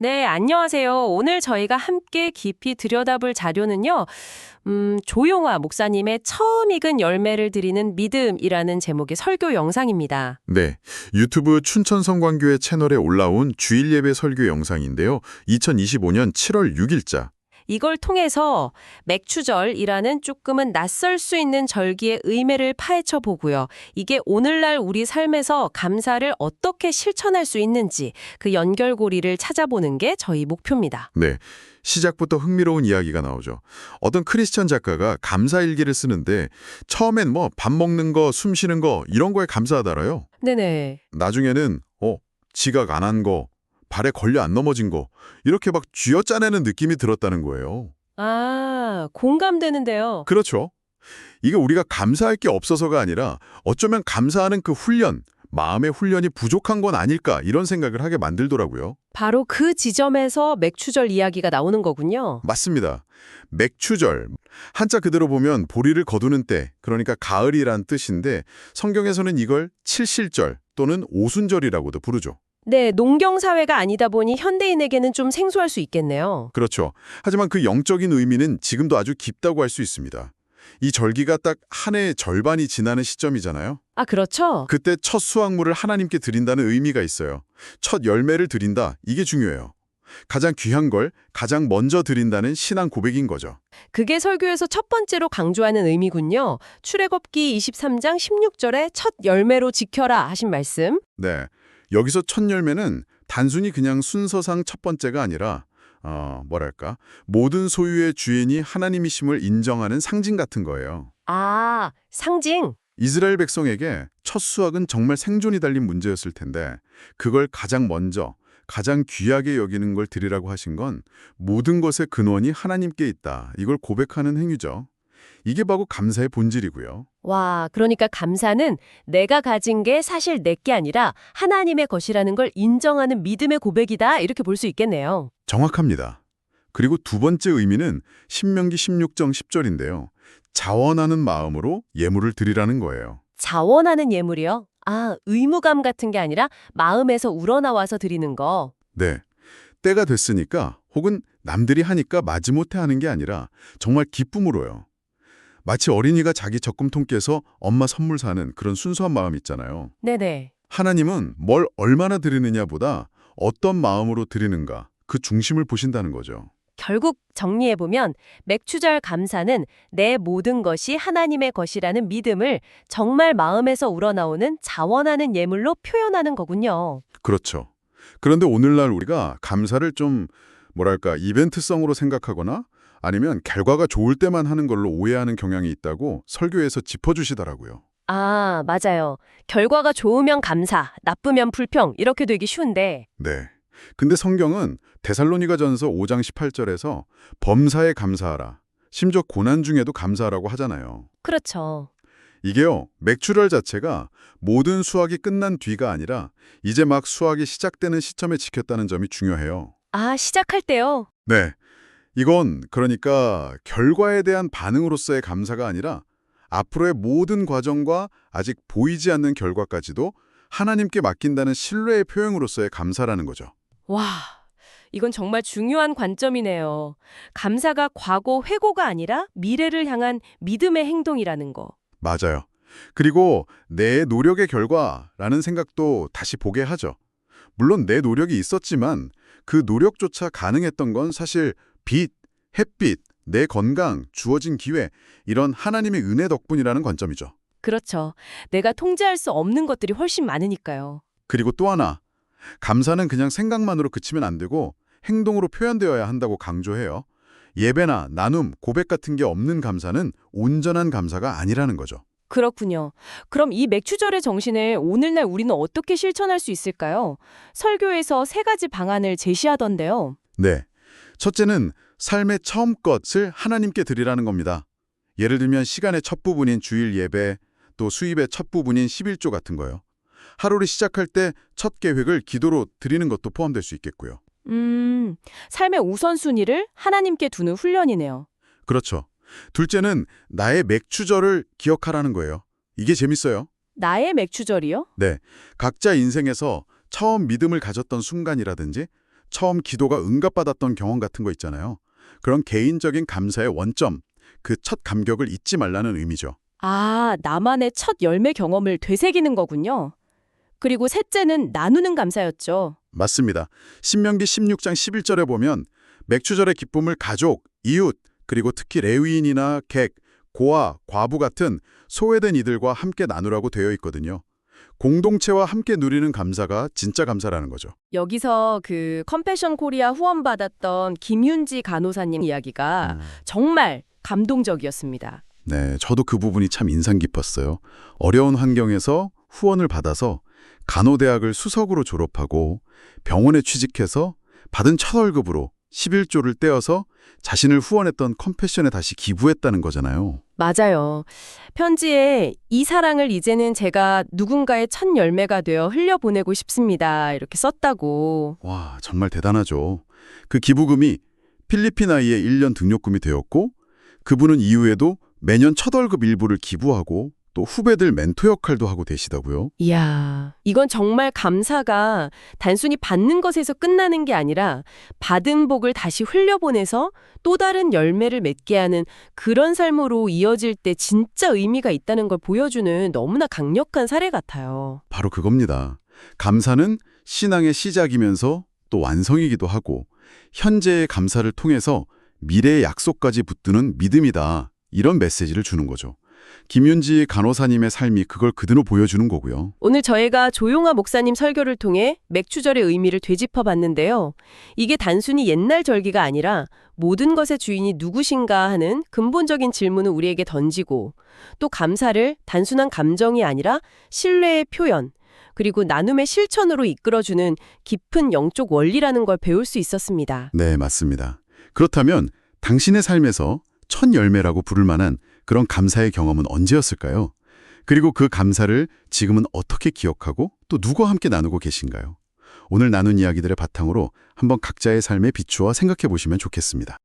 네, 안녕하세요. 오늘 저희가 함께 깊이 들여다볼 자료는요, 음, 조용화 목사님의 처음 익은 열매를 드리는 믿음이라는 제목의 설교 영상입니다. 네, 유튜브 춘천 성광교회 채널에 올라온 주일 예배 설교 영상인데요. 2025년 7월 6일자. 이걸 통해서 맥추절이라는 조금은 낯설 수 있는 절기의 의미를 파헤쳐 보고요. 이게 오늘날 우리 삶에서 감사를 어떻게 실천할 수 있는지 그 연결고리를 찾아보는 게 저희 목표입니다. 네, 시작부터 흥미로운 이야기가 나오죠. 어떤 크리스천 작가가 감사 일기를 쓰는데 처음엔 뭐 밥 먹는 거, 숨 쉬는 거 이런 거에 감사하더라요. 네네. 나중에는 어, 지각 안 한 거, 발에 걸려 안 넘어진 거 이렇게 막 쥐어짜내는 느낌이 들었다는 거예요. 아, 공감되는데요. 그렇죠. 이게 우리가 감사할 게 없어서가 아니라 어쩌면 감사하는 그 훈련, 마음의 훈련이 부족한 건 아닐까 이런 생각을 하게 만들더라고요. 바로 그 지점에서 맥추절 이야기가 나오는 거군요. 맞습니다. 맥추절. 한자 그대로 보면 보리를 거두는 때, 그러니까 가을이란 뜻인데 성경에서는 이걸 칠실절 또는 오순절이라고도 부르죠. 네, 농경 사회가 아니다 보니 현대인에게는 좀 생소할 수 있겠네요. 그렇죠. 하지만 그 영적인 의미는 지금도 아주 깊다고 할 수 있습니다. 이 절기가 딱 한 해의 절반이 지나는 시점이잖아요. 아, 그렇죠. 그때 첫 수확물을 하나님께 드린다는 의미가 있어요. 첫 열매를 드린다. 이게 중요해요. 가장 귀한 걸 가장 먼저 드린다는 신앙 고백인 거죠. 그게 설교에서 첫 번째로 강조하는 의미군요. 출애굽기 23장 16절에 첫 열매로 지켜라 하신 말씀. 네. 여기서 첫 열매는 단순히 그냥 순서상 첫 번째가 아니라 어, 뭐랄까? 모든 소유의 주인이 하나님이심을 인정하는 상징 같은 거예요. 아, 상징. 이스라엘 백성에게 첫 수확은 정말 생존이 달린 문제였을 텐데 그걸 가장 먼저 가장 귀하게 여기는 걸 드리라고 하신 건 모든 것의 근원이 하나님께 있다. 이걸 고백하는 행위죠. 이게 바로 감사의 본질이고요. 와, 그러니까 감사는 내가 가진 게 사실 내게 아니라 하나님의 것이라는 걸 인정하는 믿음의 고백이다. 이렇게 볼 수 있겠네요. 정확합니다. 그리고 두 번째 의미는 신명기 16정 10절인데요. 자원하는 마음으로 예물을 드리라는 거예요. 자원하는 예물이요? 아, 의무감 같은 게 아니라 마음에서 우러나와서 드리는 거. 네. 때가 됐으니까 혹은 남들이 하니까 마지못해 하는 게 아니라 정말 기쁨으로요. 마치 어린이가 자기 적금통 깨서 엄마 선물 사는 그런 순수한 마음 있잖아요. 네네. 하나님은 뭘 얼마나 드리느냐보다 어떤 마음으로 드리는가 그 중심을 보신다는 거죠. 결국 정리해보면 맥추절 감사는 내 모든 것이 하나님의 것이라는 믿음을 정말 마음에서 우러나오는 자원하는 예물로 표현하는 거군요. 그렇죠. 그런데 오늘날 우리가 감사를 좀 뭐랄까 이벤트성으로 생각하거나 아니면 결과가 좋을 때만 하는 걸로 오해하는 경향이 있다고 설교에서 짚어주시더라고요. 아, 맞아요. 결과가 좋으면 감사, 나쁘면 불평 이렇게 되기 쉬운데 네. 근데 성경은 데살로니가 전서 5장 18절에서 범사에 감사하라. 심지어 고난 중에도 감사하라고 하잖아요. 그렇죠. 이게요, 맥추럴 자체가 모든 수학이 끝난 뒤가 아니라 이제 막 수학이 시작되는 시점에 지켰다는 점이 중요해요. 아, 시작할 때요? 네. 이건 그러니까 결과에 대한 반응으로서의 감사가 아니라 앞으로의 모든 과정과 아직 보이지 않는 결과까지도 하나님께 맡긴다는 신뢰의 표현으로서의 감사라는 거죠. 와, 이건 정말 중요한 관점이네요. 감사가 과거 회고가 아니라 미래를 향한 믿음의 행동이라는 거. 맞아요. 그리고 내 노력의 결과라는 생각도 다시 보게 하죠. 물론 내 노력이 있었지만 그 노력조차 가능했던 건 사실 빛, 햇빛, 내 건강, 주어진 기회 이런 하나님의 은혜 덕분이라는 관점이죠. 그렇죠. 내가 통제할 수 없는 것들이 훨씬 많으니까요. 그리고 또 하나, 감사는 그냥 생각만으로 그치면 안 되고 행동으로 표현되어야 한다고 강조해요. 예배나 나눔, 고백 같은 게 없는 감사는 온전한 감사가 아니라는 거죠. 그렇군요. 그럼 이 맥추절의 정신을 오늘날 우리는 어떻게 실천할 수 있을까요? 설교에서 세 가지 방안을 제시하던데요. 네. 첫째는 삶의 처음 것을 하나님께 드리라는 겁니다. 예를 들면 시간의 첫 부분인 주일 예배, 또 수입의 첫 부분인 11조 같은 거요. 하루를 시작할 때 첫 계획을 기도로 드리는 것도 포함될 수 있겠고요. 음, 삶의 우선순위를 하나님께 두는 훈련이네요. 그렇죠. 둘째는 나의 맥추절을 기억하라는 거예요. 이게 재밌어요. 나의 맥추절이요? 네. 각자 인생에서 처음 믿음을 가졌던 순간이라든지 처음 기도가 응답받았던 경험 같은 거 있잖아요. 그런 개인적인 감사의 원점, 그 첫 감격을 잊지 말라는 의미죠. 아, 나만의 첫 열매 경험을 되새기는 거군요. 그리고 셋째는 나누는 감사였죠. 맞습니다. 신명기 16장 11절에 보면 맥추절의 기쁨을 가족, 이웃, 그리고 특히 레위인이나 객, 고아, 과부 같은 소외된 이들과 함께 나누라고 되어 있거든요. 공동체와 함께 누리는 감사가 진짜 감사라는 거죠. 여기서 그 컴패션 코리아 후원받았던 김윤지 간호사님 이야기가 정말 감동적이었습니다. 네, 저도 그 부분이 참 인상 깊었어요. 어려운 환경에서 후원을 받아서 간호대학을 수석으로 졸업하고 병원에 취직해서 받은 첫 월급으로 11조를 떼어서 자신을 후원했던 컴패션에 다시 기부했다는 거잖아요. 맞아요. 편지에 이 사랑을 이제는 제가 누군가의 첫 열매가 되어 흘려보내고 싶습니다. 이렇게 썼다고. 와, 정말 대단하죠. 그 기부금이 필리핀 아이의 1년 등록금이 되었고 그분은 이후에도 매년 첫 월급 일부를 기부하고 또 후배들 멘토 역할도 하고 계시다고요. 이야, 이건 정말 감사가 단순히 받는 것에서 끝나는 게 아니라 받은 복을 다시 흘려보내서 또 다른 열매를 맺게 하는 그런 삶으로 이어질 때 진짜 의미가 있다는 걸 보여주는 너무나 강력한 사례 같아요. 바로 그겁니다. 감사는 신앙의 시작이면서 또 완성이기도 하고 현재의 감사를 통해서 미래의 약속까지 붙드는 믿음이다. 이런 메시지를 주는 거죠. 김윤지 간호사님의 삶이 그걸 그대로 보여주는 거고요. 오늘 저희가 조용아 목사님 설교를 통해 맥추절의 의미를 되짚어 봤는데요. 이게 단순히 옛날 절기가 아니라 모든 것의 주인이 누구신가 하는 근본적인 질문을 우리에게 던지고 또 감사를 단순한 감정이 아니라 신뢰의 표현 그리고 나눔의 실천으로 이끌어주는 깊은 영적 원리라는 걸 배울 수 있었습니다. 네, 맞습니다. 그렇다면 당신의 삶에서 첫 열매라고 부를 만한 그런 감사의 경험은 언제였을까요? 그리고 그 감사를 지금은 어떻게 기억하고 또 누구와 함께 나누고 계신가요? 오늘 나눈 이야기들의 바탕으로 한번 각자의 삶에 비추어 생각해 보시면 좋겠습니다.